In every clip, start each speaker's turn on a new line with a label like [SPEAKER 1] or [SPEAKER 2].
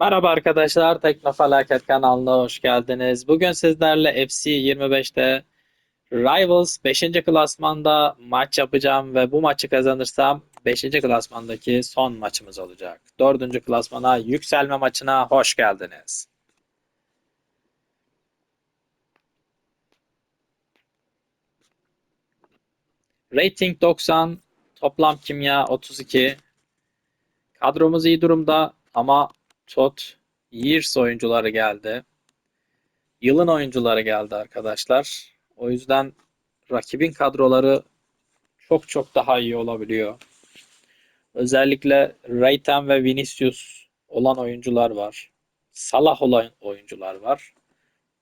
[SPEAKER 1] Merhaba arkadaşlar, Teknofelaket kanalına hoş geldiniz. Bugün sizlerle FC 25'te Rivals 5. klasmanda maç yapacağım ve bu maçı kazanırsam 5. klasmandaki son maçımız olacak. 4. klasmana yükselme maçına hoş geldiniz. Rating 90, toplam kimya 32. Kadromuz iyi durumda ama Todd Years oyuncuları geldi. Yılın oyuncuları geldi arkadaşlar. O yüzden rakibin kadroları çok çok daha iyi olabiliyor. Özellikle Rayten ve Vinicius olan oyuncular var. Salah olan oyuncular var.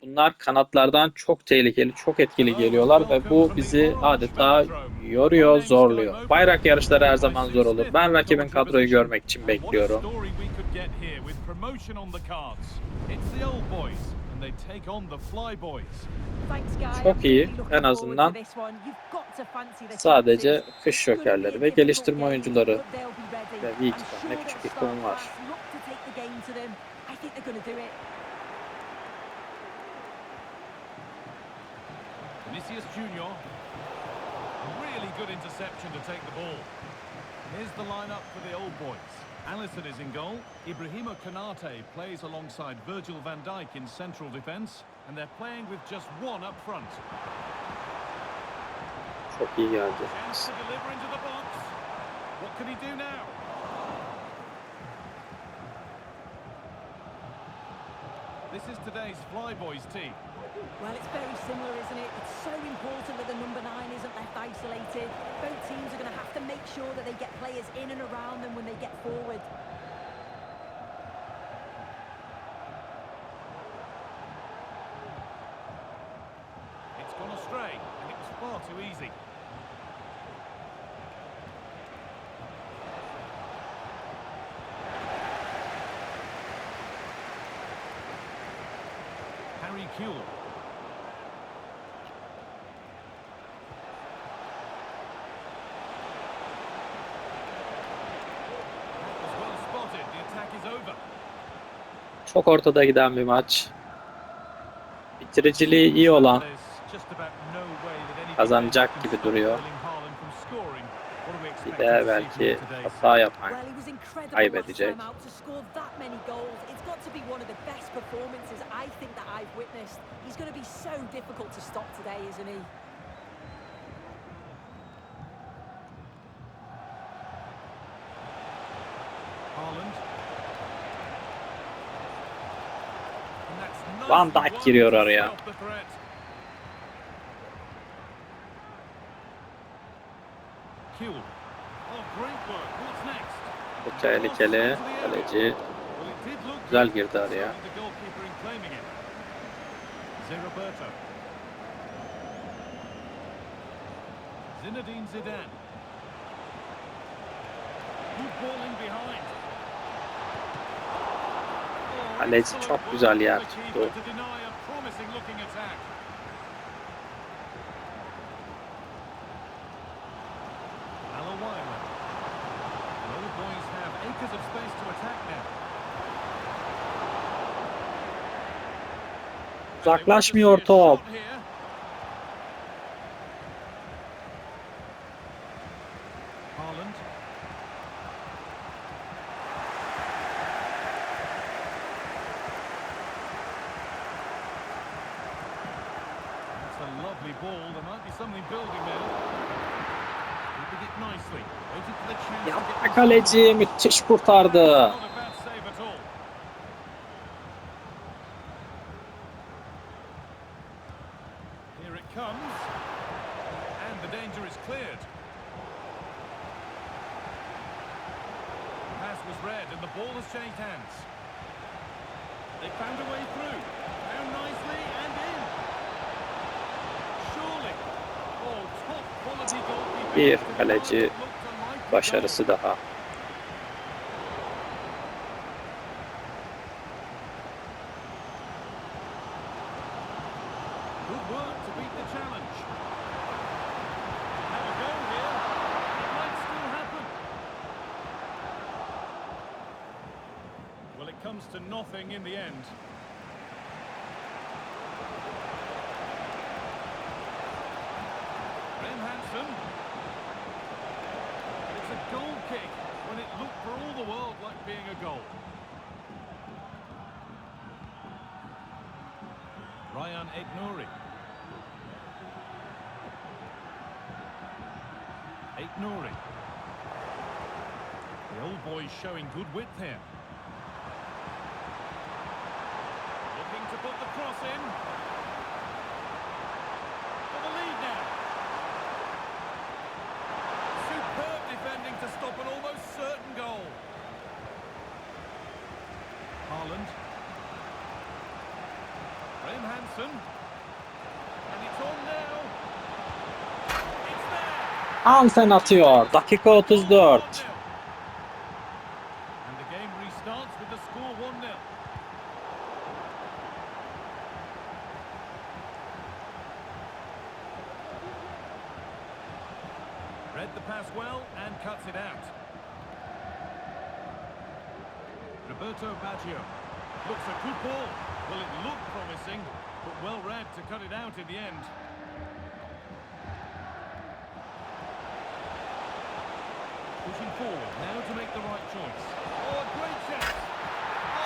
[SPEAKER 1] Bunlar kanatlardan çok tehlikeli, çok etkili geliyorlar ve bu bizi adeta yoruyor, zorluyor. Bayrak yarışları her zaman zor olur. Ben rakibin kadroyu görmek için bekliyorum.
[SPEAKER 2] Çok iyi. En azından
[SPEAKER 1] Sadece kış şokerleri ve geliştirme oyuncuları ve bir iki tane küçük ikon var.
[SPEAKER 3] Vinicius Junior. Really good interception to take the ball. Here's the lineup for the old boys. Allison is in goal. Ibrahima Konate plays alongside Virgil van Dijk in central defence. And they're playing with just one up front.
[SPEAKER 1] Çok iyi geldi.
[SPEAKER 3] Chance to deliver into the box. What can he do now? This is today's Flyboys team.
[SPEAKER 2] Well, it's very similar, isn't it? It's so important that the number nine isn't left isolated. Both teams are going to have to make sure that they get players in and around them when they get forward.
[SPEAKER 3] It's gone astray, and it was far too easy. Harry Kuehl.
[SPEAKER 1] Çok ortada giden bir maç. Bitiriciliği iyi olan
[SPEAKER 3] kazanacak gibi duruyor.
[SPEAKER 1] bir de belki hata yapan kaybedecek.
[SPEAKER 2] last time out to score that many goals. It's got to be one of the best performances I think that I've witnessed. He's going to be so difficult to stop today, isn't he?
[SPEAKER 3] Haaland. And that's
[SPEAKER 1] Van Dijk giriyor araya. Bu tehlikeli. Kaleci güzel girdi araya.
[SPEAKER 3] İn. Zinedine Zidane. Good balling behind.
[SPEAKER 1] Kaleci çok güzel yer
[SPEAKER 3] to achieve,
[SPEAKER 1] tuttu.
[SPEAKER 3] but to deny a promising looking attack. Alan Wyler. The old boys have acres of space to attack now.
[SPEAKER 1] Uzaklaşmıyor top.
[SPEAKER 3] Haaland. That's a lovely ball. There might be something building there. Keeping it nicely. Waiting for the chance to
[SPEAKER 1] Yapma
[SPEAKER 3] get
[SPEAKER 1] kaleci müthiş kurtardı.
[SPEAKER 3] Not a bad save at all. Here it comes. And the danger is cleared. The pass was read and the ball has changed hands. They found a way through. Down nicely and in. Surely. Oh, top quality goalkeeping.
[SPEAKER 1] Bir kaleci. Başarısı daha.
[SPEAKER 3] Kick when it looked for all the world like being a goal. Ryan Eknuri. Eknuri. The old boy's showing good width here. Looking to put the cross in. For the lead now. Superb defending to stop an almost certain goal. Haaland. Graham And it's on now. It's there.
[SPEAKER 1] Hansen atıyor. Dakika 34.
[SPEAKER 3] And the game restarts with the score 1-0. Read the pass well and cuts it out. Roberto Baggio looks a good ball. Well, it looked promising, but well read to cut it out in the end. Pushing forward now to make the right choice. Oh, great chance.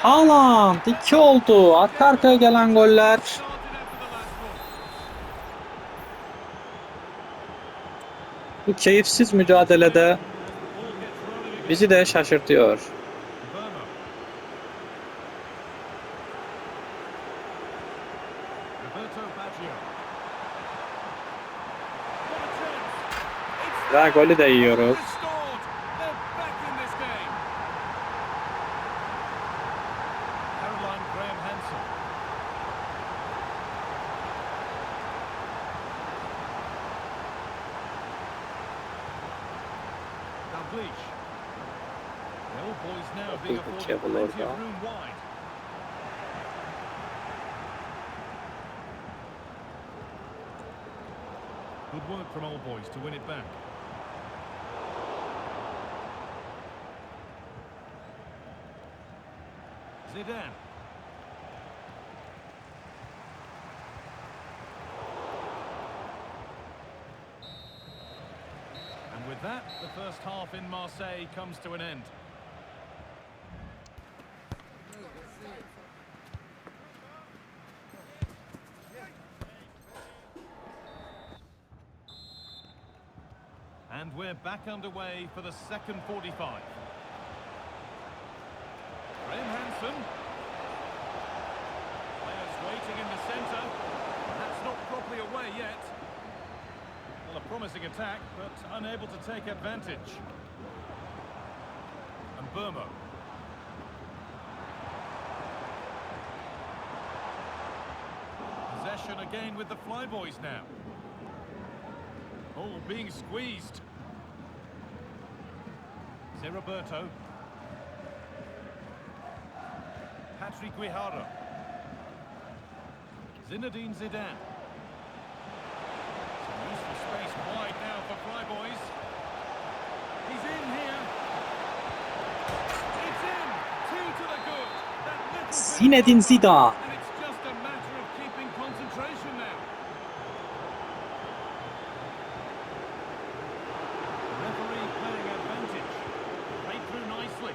[SPEAKER 1] Haaland 2 oldu. Arka arkaya gelen goller. Bu keyifsiz mücadelede bizi de şaşırtıyor.
[SPEAKER 3] Burma. Roberto Baggio. What a chance. It's
[SPEAKER 1] Ve golü de yiyoruz.
[SPEAKER 3] restored. They're back in this game. Caroline Graham Hansen. Dalglish. The old boys now being
[SPEAKER 1] Bakın
[SPEAKER 3] afforded
[SPEAKER 1] Cavill
[SPEAKER 3] plenty of
[SPEAKER 1] orada.
[SPEAKER 3] room wide. Good work from old boys to win it back. Zidane. And with that, the first half in Marseille comes to an end. And we're back underway for the second 45. Graham Players waiting in the centre. That's not properly away yet. Well, a promising attack, but unable to take advantage. And Burma. Possession again with the Flyboys now. Oh, being squeezed. Roberto. Patrick Guijarro. Zinedine Zidane. Some useful space wide now for Flyboys. He's in here. It's in. Two to the good.
[SPEAKER 1] Zinedine Zidane.
[SPEAKER 3] And it's just a matter of keeping concentration now. The referee playing advantage. Played through nicely.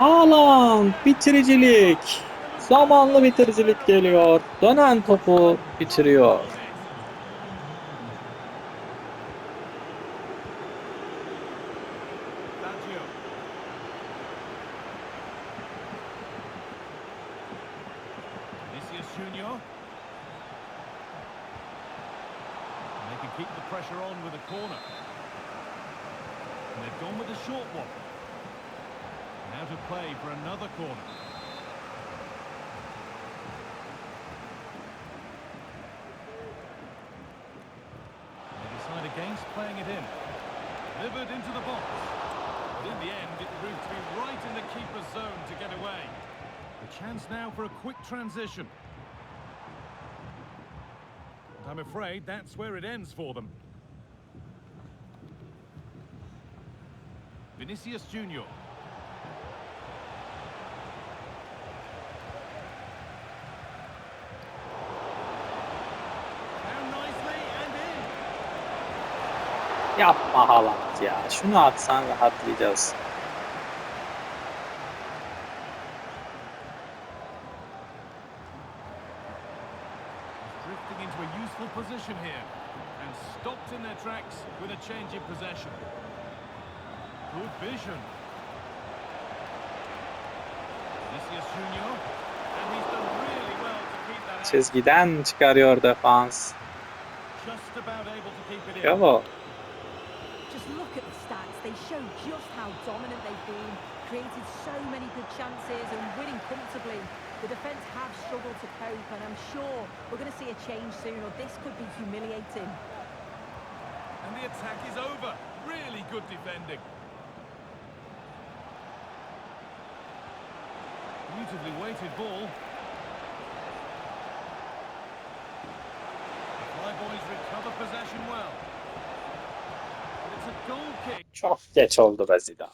[SPEAKER 1] Haaland bitiricilik. Zamanlı bitiricilik geliyor. Dönen topu bitiriyor.
[SPEAKER 3] Keep the pressure on with a corner. And they've gone with a short one. To play for another corner. They decide against playing it in. Delivered into the box. But in the end, it proved to be right in the keeper's zone to get away. The chance now for a quick transition. And I'm afraid that's where it ends for them. Vinicius Junior.
[SPEAKER 1] Yapma Haaland ya. Şunu atsan rahatlayacağız.
[SPEAKER 3] Drifting into a useful position here. And stopped in their tracks with a change in possession. Good vision. Vinicius Junior. And he's done really well to keep that.
[SPEAKER 1] Çizgiden çıkarıyor defans.
[SPEAKER 3] Just about able to keep it in.
[SPEAKER 1] Bravo.
[SPEAKER 2] Show just how dominant they've been, created so many good chances and winning comfortably. The defence have struggled to cope and I'm sure we're going to see a change soon or this could be humiliating.
[SPEAKER 3] And the attack is over. Really good defending. Beautifully weighted ball. The Flyboys recover possession well.
[SPEAKER 1] Çok geç oldu be Zidane.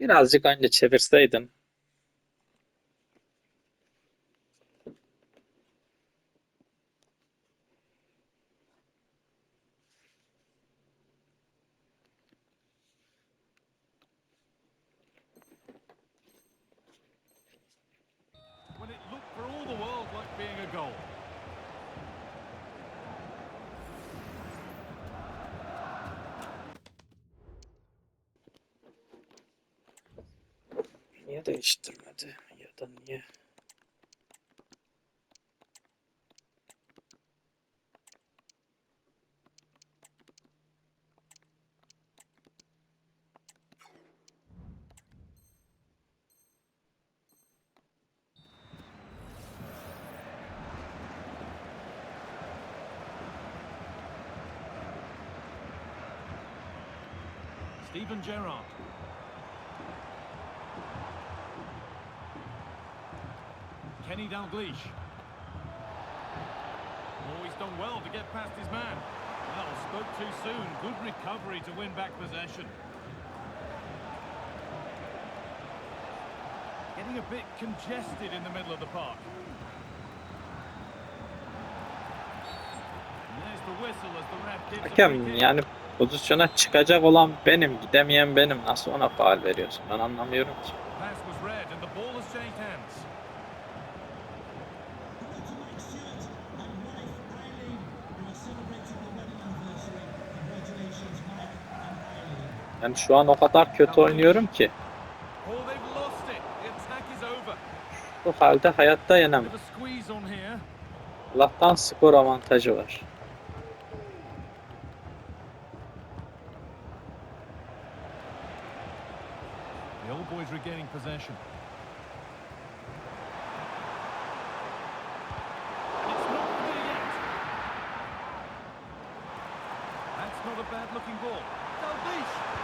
[SPEAKER 1] Birazcık önce çevirseydin. Niye değiştirmedi? Ya da niye?
[SPEAKER 3] Stephen Gerrard. Kenny Dalglish. Oh, he's done well to get past his man. Well, spoke too soon. Good recovery to win back possession. Getting a bit congested in the middle of the park.
[SPEAKER 1] Hakem yani pozisyona çıkacak olan benim, gidemeyen benim. Nasıl ona faal veriyorsun? Ben anlamıyorum ki. Ben şu an o kadar kötü oynuyorum ki. Bu halde hayatta yenemem. Allah'tan skor avantajı var.
[SPEAKER 3] Not a bad looking ball. Dalglish.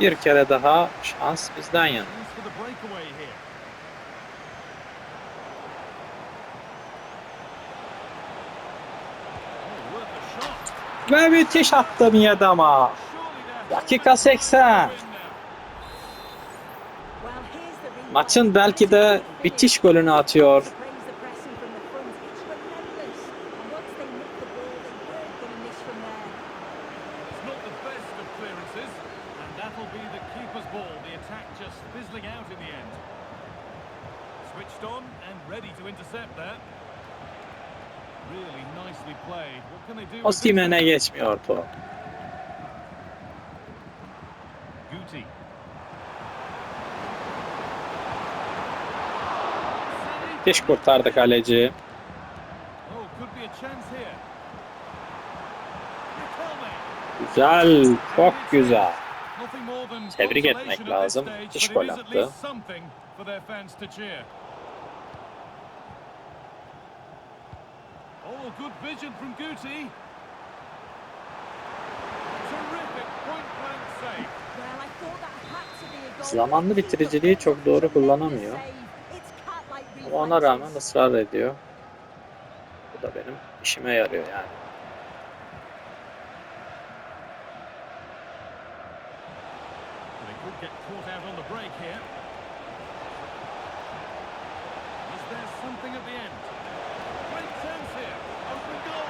[SPEAKER 1] Bir kere daha şans bizden yana. Ve müthiş attı Miyadama. Dakika 80.
[SPEAKER 2] Well, here's the replay.
[SPEAKER 1] Maçın belki de bitiş golünü atıyor.
[SPEAKER 2] Praise the pressing from the front. It's relentless. And once they nick the ball, they weren't going to miss from there.
[SPEAKER 3] It's not the best of clearances, and that'll be the keeper's ball. The attack just fizzling out in the end. Switched on and ready to intercept there. Really nicely played.
[SPEAKER 1] Osimhen'e geçmiyor top. Müthiş kurtardı kaleci.
[SPEAKER 3] Oh.
[SPEAKER 1] Güzel, çok güzel. Tebrik etmek lazım. Müthiş gol attı.
[SPEAKER 3] Oh, good vision from Guti.
[SPEAKER 1] Zamanlı bitiriciliği çok doğru kullanamıyor. Ama ona rağmen ısrar ediyor. Bu da benim işime yarıyor yani.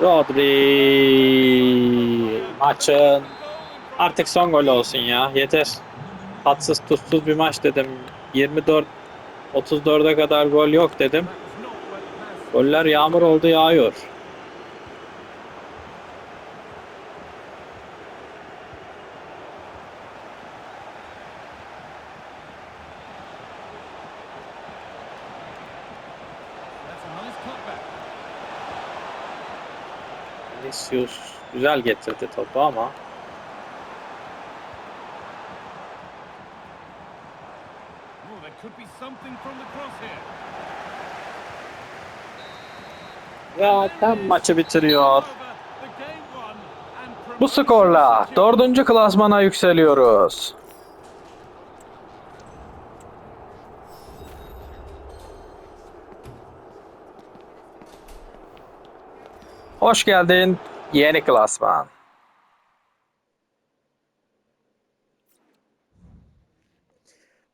[SPEAKER 1] Rodri maçın artık son gol olsun ya yeter. Tatsız tuzsuz bir maç dedim. 24 34'e kadar gol yok dedim. Goller yağmur oldu yağıyor. Vinicius güzel getirdi topu ama
[SPEAKER 3] Oh, there could be something from the cross here.
[SPEAKER 1] zaten maçı bitiriyor. Bu skorla dördüncü klasmana yükseliyoruz. Hoş geldin yeni klasman.